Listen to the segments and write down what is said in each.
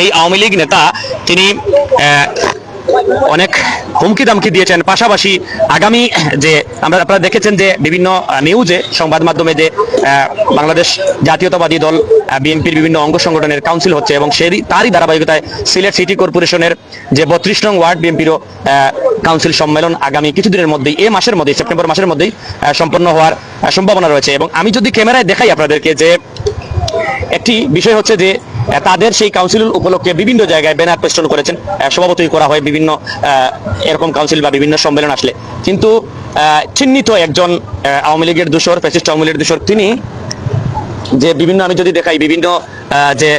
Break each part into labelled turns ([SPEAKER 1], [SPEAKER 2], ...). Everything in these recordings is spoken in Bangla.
[SPEAKER 1] এই আওয়ামী লীগ নেতা, তিনি অনেক হুমকি দামকি দিয়েছেন। পাশাপাশি আগামী যে, আমরা আপনারা দেখেছেন যে বিভিন্ন নিউজে, সংবাদ মাধ্যমে যে বাংলাদেশ জাতীয়তাবাদী দল বিএনপির বিভিন্ন অঙ্গ সংগঠনের কাউন্সিল হচ্ছে এবং সেই তারই ধারাবাহিকতায় সিলেট সিটি কর্পোরেশনের যে বত্রিশ নং ওয়ার্ড বিএনপিরও কাউন্সিল সম্মেলন আগামী কিছুদিনের মধ্যেই, এ মাসের মধ্যেই, সেপ্টেম্বর মাসের মধ্যেই সম্পন্ন হওয়ার সম্ভাবনা রয়েছে। এবং আমি যদি ক্যামেরায় দেখাই আপনাদেরকে যে একটি বিষয় হচ্ছে যে তাদের সেই কাউন্সিল উপলক্ষে বিভিন্ন জায়গায় ব্যানার পেস্টন করেছেন। স্বভাবতই করা হয় বিভিন্ন এরকম কাউন্সিল বা বিভিন্ন সম্মেলন আসলে। কিন্তু চিহ্নিত একজন আওয়ামী লীগের দূষর ফ্যাসিস্ট আওয়ামী লীগের দূষর, তিনি যে বিভিন্ন, আমি যদি দেখাই বিভিন্ন যে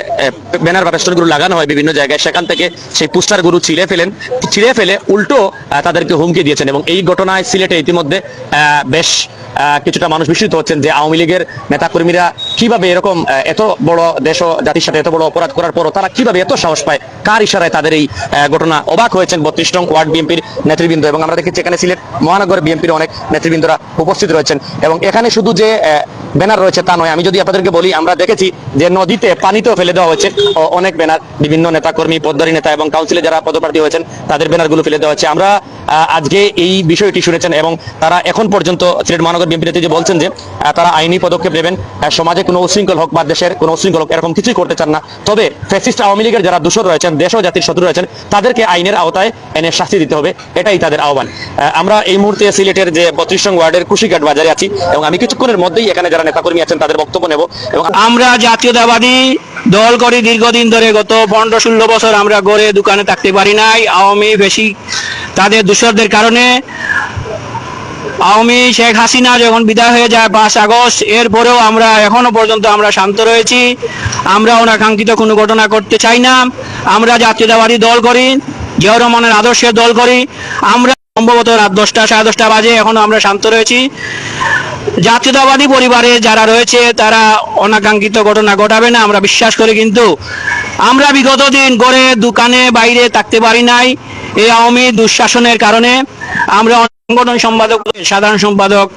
[SPEAKER 1] ব্যানার বা গুলো লাগানো হয় বিভিন্ন জায়গায়, সেখান থেকে সেই পোস্টারগুলো ছিঁড়ে ফেলেন। ছিঁড়ে ফেলে উল্টো তাদেরকে হুমকি দিয়েছেন এবং এই ঘটনায় সিলেটে ইতিমধ্যে বেশ কিছুটা মানুষ বিস্মিত হচ্ছেন যে আওয়ামী লীগের নেতাকর্মীরা কীভাবে এরকম এত বড় দেশ জাতির সাথে এত বড় অপরাধ করার পরও তারা কীভাবে এত সাহস পায়? কার ইশারায় তাদের এই ঘটনা অবাক হয়েছেন বত্রিশ নং ওয়ার্ড বিএনপির নেতৃবৃন্দ? এবং আমরা দেখেছি এখানে সিলেট মহানগর বিএনপির অনেক নেতৃবৃন্দরা উপস্থিত রয়েছেন। এবং এখানে শুধু যে ব্যানার রয়েছে তা নয়, আমি যদি আপনাদেরকে বলি, আমরা দেখেছি যে নদীতে পানিতেও ফেলে দেওয়া হয়েছে। অনেক ব্যানার, বিভিন্ন নেতাকর্মী, পদ্মারী নেতা এবং কাউন্সিলে যারা পদপ্রার্থী হয়েছেন, তাদের ব্যানারগুলো ফেলে দেওয়া হয়েছে। আমরা আজকে এই বিষয়টি শুনেছেন এবং তারা এখন পর্যন্ত সিলেট মহানগর বিএনপি নেত্রী যে বলছেন যে তারা আইনি পদক্ষেপ নেবেন সমাজে কোনো উশৃঙ্খল হোক বা দেশের কোনো উশৃঙ্খল হোক এরকম কিছুই করতে চান না। তবে ফ্যাসিস্ট আওয়ামী লীগের যারা দূষর রয়েছেন দেশ ও জাতির শত্রু রয়েছেন তাদেরকে আইনের আওতায় এনে শাস্তি দিতে হবে এটাই তাদের আহ্বান। আহ, আমরা এই মুহূর্তে সিলেটের যে বত্রিশ নং ওয়ার্ডের কুশিঘাট বাজারে আছি এবং আমি কিছুক্ষণের মধ্যেই এখানে যারা নেতাকর্মী আছেন তাদের বক্তব্য নেব এবং
[SPEAKER 2] আমরা জাতীয়তাবাদী দল করি দীর্ঘদিন ধরে গত পনেরো ষোলো বছর আমরা গড়ে দোকানে থাকতে পারি নাই। আওয়ামী বেশি তাদের দূষরদের কারণে আওয়ামী শেখ হাসিনা যখন বিদায় হয়ে যায় পাঁচ আগস্ট, এরপরেও আমরা এখনও পর্যন্ত আমরা শান্ত রয়েছি। আমরা অনাকাঙ্ক্ষিত কোনো ঘটনা করতে চাই না। আমরা জাতীয়তাবাদী দল করি, জিয়াউর রহমানের আদর্শের দল করি। আমরা সম্ভবত রাত দশটা, সাড়ে দশটা বাজে এখনও আমরা শান্ত রয়েছি। জাতীয়তাবাদী পরিবারে যারা রয়েছে, তারা অনাকাঙ্ক্ষিত ঘটনা ঘটাবে না, আমরা বিশ্বাস করি। কিন্তু আমরা বিগত দিন গড়ে দোকানে বাইরে থাকতে পারি নাই। এই আওয়ামী দুঃশাসনের কারণে আমরা সংগঠন সম্পাদক, সাধারণ সম্পাদক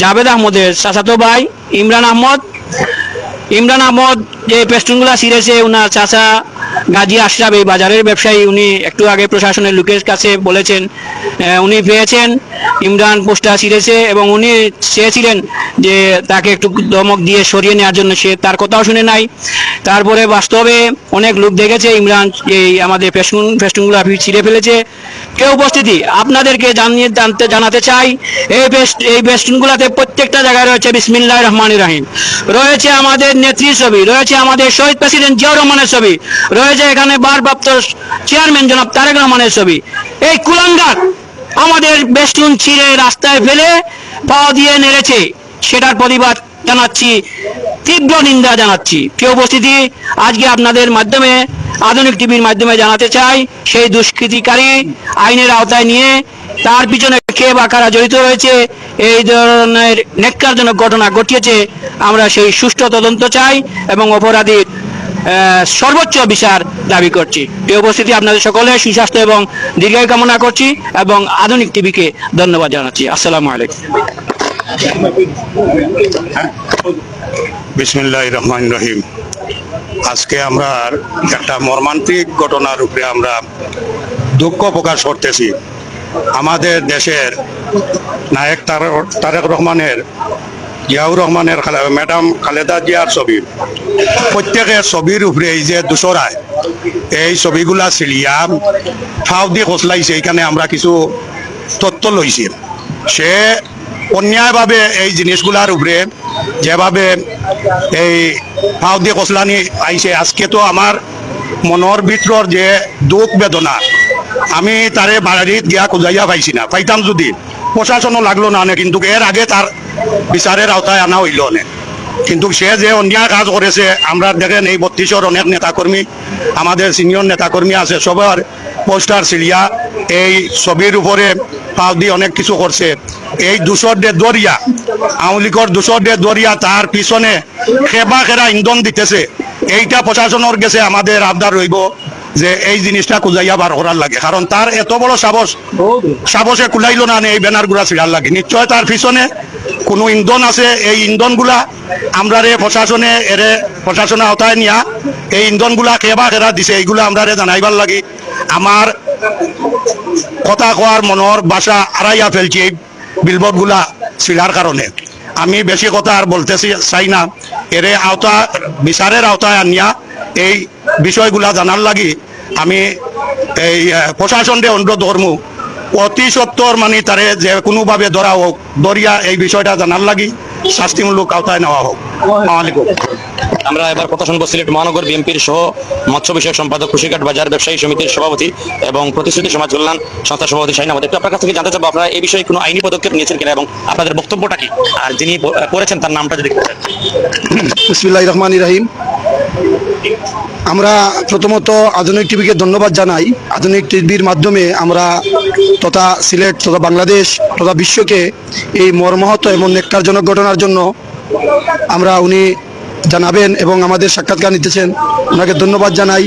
[SPEAKER 2] জাভেদ আহমদের চাচাতো ভাই ইমরান আহমদ। ইমরান আহমদ যে পেস্টুনগুলা সিরেছে ওনার চাচা গাজী আশরাফ এই বাজারের ব্যবসায়ী, উনি একটু আগে প্রশাসনের লোকের কাছে বলেছেন উনি পেয়েছেন, ইমরান পোস্টার ছিঁড়েছে এবং উনি চেয়েছিলেন যে তাকে একটু দমক দিয়ে সরিয়ে নেওয়ার জন্য, সে তার কথাও শুনে নাই। তারপরে বাস্তবে অনেক লোক দেখেছে, ইমরান এই আমাদের ফেস্টুন, ফেস্টুনগুলো ছিঁড়ে ফেলেছে। কেউ উপস্থিতি? আপনাদেরকে জানিয়ে জানতে, জানাতে চাই, এই বেস্ট এই বেস্টুনগুলোতে প্রত্যেকটা জায়গায় রয়েছে বিসমিল্লাহ রহমান রাহিম। রয়েছে আমাদের নেত্রীর ছবি, রয়েছে আমাদের শহীদ প্রেসিডেন্ট জিয়াউর রহমানের ছবি, রয়েছে এখানে ভারপ্রাপ্ত চেয়ারম্যান জনাব তারেক রহমানের ছবি। এই কুলাঙ্গার আমাদের বেস্টুন ছিঁড়ে রাস্তায় ফেলে পা দিয়ে নেড়েছে। সেটার প্রতিবাদ জানাচ্ছি, তীব্র নিন্দা জানাচ্ছি। প্রিয় উপস্থিতি, আজকে আপনাদের মাধ্যমে, আধুনিক টিভির মাধ্যমে জানাতে চাই, সেই দুষ্কৃতিকারী আইনের আওতায় নিয়ে তার পিছনে কে বা কারা জড়িত রয়েছে, এই ধরনের নেককারজনক ঘটনা ঘটিয়েছে, আমরা সেই সুষ্ঠু তদন্ত চাই এবং অপরাধীর সর্বোচ্চ বিচার দাবি করছি। এই উপস্থিতি আপনাদের সকলে সুস্বাস্থ্য এবং দীর্ঘায়ু কামনা করছি এবং আধুনিক টিভিকে ধন্যবাদ জানাচ্ছি। আসসালামু আলাইকুম।
[SPEAKER 3] বিসমিল্লাহ রহমান রহিম। আজকে আমরা একটা মর্মান্তিক ঘটনার উপরে আমরা দুঃখ প্রকাশ করতেছি। আমাদের দেশের নায়ক তার- তারেক রহমানের জিয়াউর রহমানের ম্যাডাম খালেদা জিয়ার ছবি। প্রত্যেকের ছবির উপরে এই যে দুসরায় এই ছবিগুলা সিলিয়া ফাও দিয়ে খসলাইছে এইখানে আমরা কিছু তথ্য লইছি সে অন্যায়ভাবে এই জিনিসগুলার উপরে যেভাবে এই ফাও দিয়ে কসলানি আইছে আজকে তো আমার মনের ভিতর যে দুঃখ বেদনা, আমি তারে বাড়িত গিয়া খুঁজাইয়া পাইছি না। পাইতাম যদি প্রশাসনও লাগল না কিন্তু এর আগে তার বিচারের আওতায় আনা হইল না। কিন্তু সে যে অন্যায় কাজ করেছে, আমরা দেখেন এই বত্রিশের অনেক নেতাকর্মী আমাদের সিনিয়র নেতাকর্মী আছে, সবার পোস্টার সিলিয়া এই ছবির উপরে পাও দিয়ে অনেক কিছু করছে। এই দুশোর ডে দরিয়া আওয়ামী লীগের দুশোর ডে দরিয়া তার পিছনে খেবা খেরা ইন্ধন দিতেছে। এইটা প্রশাসনের গেছে আমাদের আবদার রইব। যে এই জিনিসটা কুজাইয়া বার করার লাগে। কারণ তার এত বড় সাহস, সাহসে কুলাইলো না এই ব্যানারগুলা ছিড়ার লাগে। নিশ্চয় তার পিছনে কোনো ইন্ধন আছে, এই ইন্ধনগুলা আমরা রে প্রশাসনে, এরে প্রশাসনে আওতায় নিয়া এই ইন্ধনগুলা কেবা কেরা দিছে, এইগুলা আমরা রে জানাইবার লাগি। আমার কথা কোয়ার মনের বাসা আড়াইয়া ফেলছি এই বিলবোর্ডগুলা ছিড়ার কারণে আমি বেশি কথা আর বলতেছি চাই না। এরে আওতা বিচারের আওতায় আনিয়া এই বিষয়গুলা জানার লাগি আমি এই আহ, প্রশাসনকে অনুরোধ করমু। অতি সত্তর মানে তারে যে কোনোভাবে ধরা হোক দরিয়া এই বিষয়টা জানার লাগি শাস্তিমূলক আওতায় নেওয়া হোক।
[SPEAKER 1] আমরা এবার কথা শুনব সিলেট মহানগর বিএনপির সহ মৎস্য বিষয়ক সম্পাদক কৃষিঘাট বাজার ব্যবসায়ী সমিতির সভাপতি এবং প্রতিশ্রুতি সমাজ কল্যাণ সংস্থার সভাপতি শাহিন একটু আপনার কাছ থেকে জানতে চাবো আপনারা এই বিষয়ে কোনো আইনি পদক্ষেপ নিয়েছেন কিনা এবং আপনাদের বক্তব্যটা কি? আর যিনি পড়েছেন তার নামটা যদি
[SPEAKER 4] বিসমিল্লাহ রহমান রাহিম। আমরা প্রথমত আধুনিক টিভিকে ধন্যবাদ জানাই। আধুনিক টিভির মাধ্যমে আমরা তথা সিলেট তথা বাংলাদেশ তথা বিশ্বকে এই মর্মাহত এবং নেককারজনক ঘটনার জন্য আমরা উনি জানাবেন এবং আমাদের সাক্ষাৎকার নিতেছেন। ওনাকে ধন্যবাদ জানাই।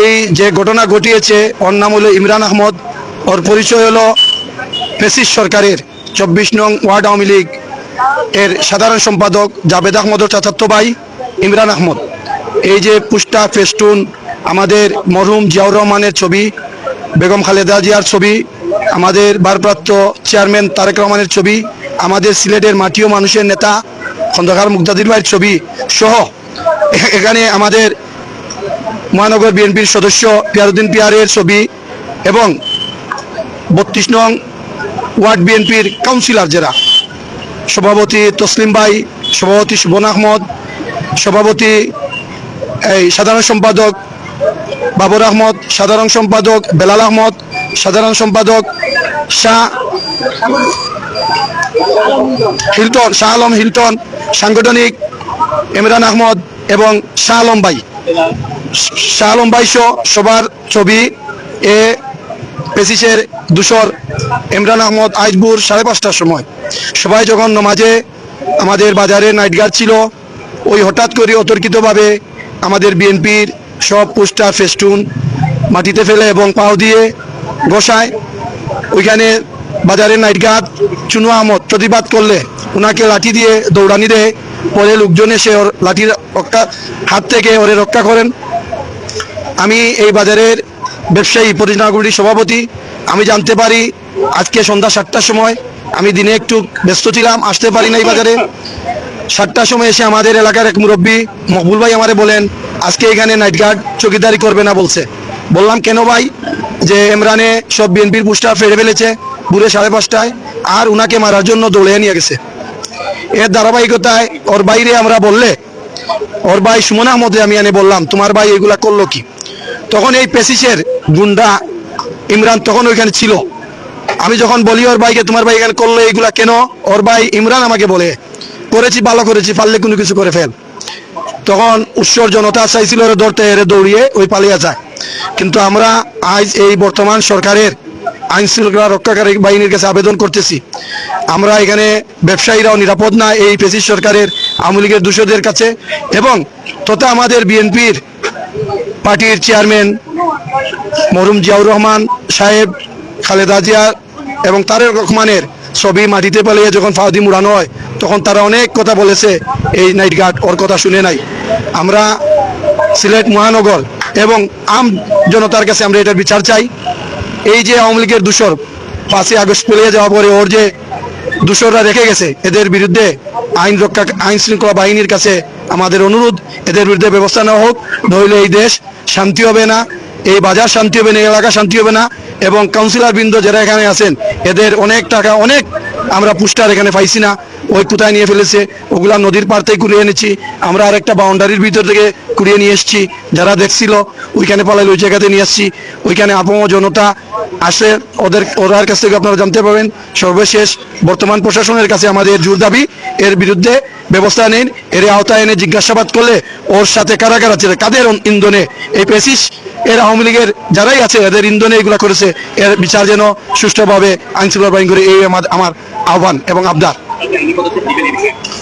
[SPEAKER 4] এই যে ঘটনা ঘটিয়েছে, ওর নাম হলো ইমরান আহমদ। ওর পরিচয় হলো পেসিস সরকারের চব্বিশ নং ওয়ার্ড আওয়ামী লীগ এর সাধারণ সম্পাদক জাবেদ আহমদর চাচাতো ভাই ইমরান আহমদ। এই যে পুষ্টা ফেস্টুন, আমাদের মরহুম জিয়াউর রহমানের ছবি, বেগম খালেদা জিয়ার ছবি, আমাদের ভারপ্রাপ্ত চেয়ারম্যান তারেক রহমানের ছবি, আমাদের সিলেটের মাটিও মানুষের নেতা খন্দকার মুক্তাদির ভাইয়ের ছবি সহ এখানে আমাদের মহানগর বিএনপির সদস্য পিয়ারুদ্দিন পিয়ারের ছবি এবং বত্রিশ নং ওয়ার্ড বিএনপির কাউন্সিলর যারা, সভাপতি তসলিম ভাই, সভাপতি সুবন আহমদ, সভাপতি এই সাধারণ সম্পাদক বাবর আহমদ, সাধারণ সম্পাদক বেলাল আহমদ, সাধারণ সম্পাদক শাহ হিলটন, শাহ আলম হিলটন, সাংগঠনিক ইমরান আহমদ এবং শাহ আলম ভাই। শাহ আলম ভাই সহ সবার ছবি এ পেসিসের দুশোর ইমরান আহমদ আজপুর সাড়ে পাঁচটার সময়। সবাই যখন নমাজে আমাদের বাজারে নাইট গার্ড ছিল, ওই হঠাৎ করে অতর্কিতভাবে আমাদের বিএনপির সব পোস্টার ফেস্টুন মাটিতে ফেলে এবং পাও দিয়ে বসায়। ওইখানে বাজারের নাইট গার্ড চুনু আহমদ প্রতিবাদ করলে ওনাকে লাঠি দিয়ে দৌড়ানি দেয়। পরে লোকজন এসে ওর লাঠির রক্ষা, হাত থেকে ওরে রক্ষা করেন। আমি এই বাজারের ব্যবসায়ী কমিটির সভাপতি। আমি জানতে পারি আজকে সন্ধ্যা সাতটার সময়। আমি দিনে একটু ব্যস্ত ছিলাম, আসতে পারি না এই বাজারে। সাতটার সময় এসে আমাদের এলাকার এক মুরব্বী মকবুল ভাই আমারে বলেন, আজকে এখানে নাইট গার্ড চকিদারি করবে না, বলছে। বললাম, কেন ভাই? যে ইমরানে সব বিএনপির পোস্টার ফেলে ফেলেছে, বুড়ে সাড়ে পাঁচটায়, আর উনাকে মারার জন্য দৌড়ে নিয়ে গেছে। এর ধারাবাহিকতায় ওর বাইরে আমরা বললে, ওর ভাই সুমন আহমদে আমি এনে বললাম, তোমার ভাই এগুলা করল কি? তখন এই পেসিসের গুন্ডা ইমরান তখন ওইখানে ছিল। আমি যখন বলি, ওর ভাইকে তোমার ভাই এখানে করল এইগুলা কেন? ওর ভাই ইমরান আমাকে বলে করেছি ভালো করেছি, পারলে কোনো কিছু করে ফেল। তখন উৎসর জনতা চাইছিল ওরে ধরতে এরে দৌড়িয়ে ওই পালিয়ে যায়। কিন্তু আমরা আজ এই বর্তমান সরকারের আইন শৃঙ্খলা রক্ষাকারী বাহিনীর কাছে আবেদন করতেছি। আমরা এখানে ব্যবসায়ীরাও নিরাপদ না, এই পেসিস সরকারের আওয়ামী লীগের দূষদের কাছে এবং তথা আমাদের বিএনপির পার্টির চেয়ারম্যান মরুম জিয়াউর রহমান সাহেব, খালেদা জিয়া এবং তারেক রহমানের ছবি মাটিতে পালিয়ে যখন ফাউদি মুড়ানো হয়, তখন তারা অনেক কথা বলেছে, এই নাইট গার্ড ওর কথা শুনে নাই। আমরা সিলেট মহানগর এবং আম জনতার কাছে আমরা এটার বিচার চাই। এই যে আওয়ামী লীগের দূষর, পাঁচই আগস্ট পেরিয়ে যাওয়ার পরে ওর যে দূষররা রেখে গেছে, এদের বিরুদ্ধে আইন রক্ষা, আইন শৃঙ্খলা বাহিনীর কাছে আমাদের অনুরোধ, এদের বিরুদ্ধে ব্যবস্থা নেওয়া হোক। নইলে এই দেশ শান্তি হবে না। এই বাজার শান্তি হবে না এলাকা শান্তি হবে না এবং কাউন্সিলর বৃন্দ যারা এখানে আছেন, এদের অনেক টাকা, অনেক আমরা পুস্টার এখানে পাইছি না। ওই কোথায় নিয়ে ফেলেছে? ওগুলা নদীর পার থেকে কুড়িয়ে এনেছি। আমরা আর একটা বাউন্ডারির ভিতর থেকে কুড়িয়ে নিয়ে এসেছি। যারা দেখছিল, ওইখানে পালাইলে, ওই জায়গাতে নিয়ে আসছি। ওইখানে আপম জনতা আসে, ওদের, ওরার কাছ থেকে আপনারা জানতে পারবেন। সর্বশেষ বর্তমান প্রশাসনের কাছে আমাদের জোর দাবি, এর বিরুদ্ধে ব্যবস্থা নিন। এর আওতায় এনে জিজ্ঞাসাবাদ করলে ওর সাথে কারা কারা ছিল কাদের ইন্ধনে? এই পেসিস এর আওয়ামী লীগের যারাই আছে, এদের ইন্ধনে এগুলো করেছে। এর বিচার যেন সুষ্ঠুভাবে আইনশৃঙ্খলা বাহিনী করে এই আমার আমার আহ্বান এবং আবদার।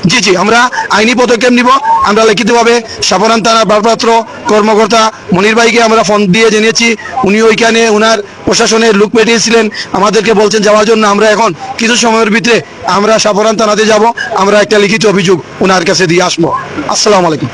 [SPEAKER 4] জি জি, আমরা আইনি পদক্ষেপ নিব। আমরা লিখিতভাবে সাবরান থানার ভারপ্রাপ্ত কর্মকর্তা মনির ভাইকে আমরা ফোন দিয়ে জেনেছি উনি ওইখানে ওনার প্রশাসনের লুক পেটিয়েছিলেন আমাদেরকে বলছেন যাওয়ার জন্য আমরা এখন কিছু সময়ের ভিতরে আমরা সাবরান থানাতে যাব। আমরা একটা লিখিত অভিযোগ ওনার কাছে দিয়ে আসব। আসসালামু আলাইকুম।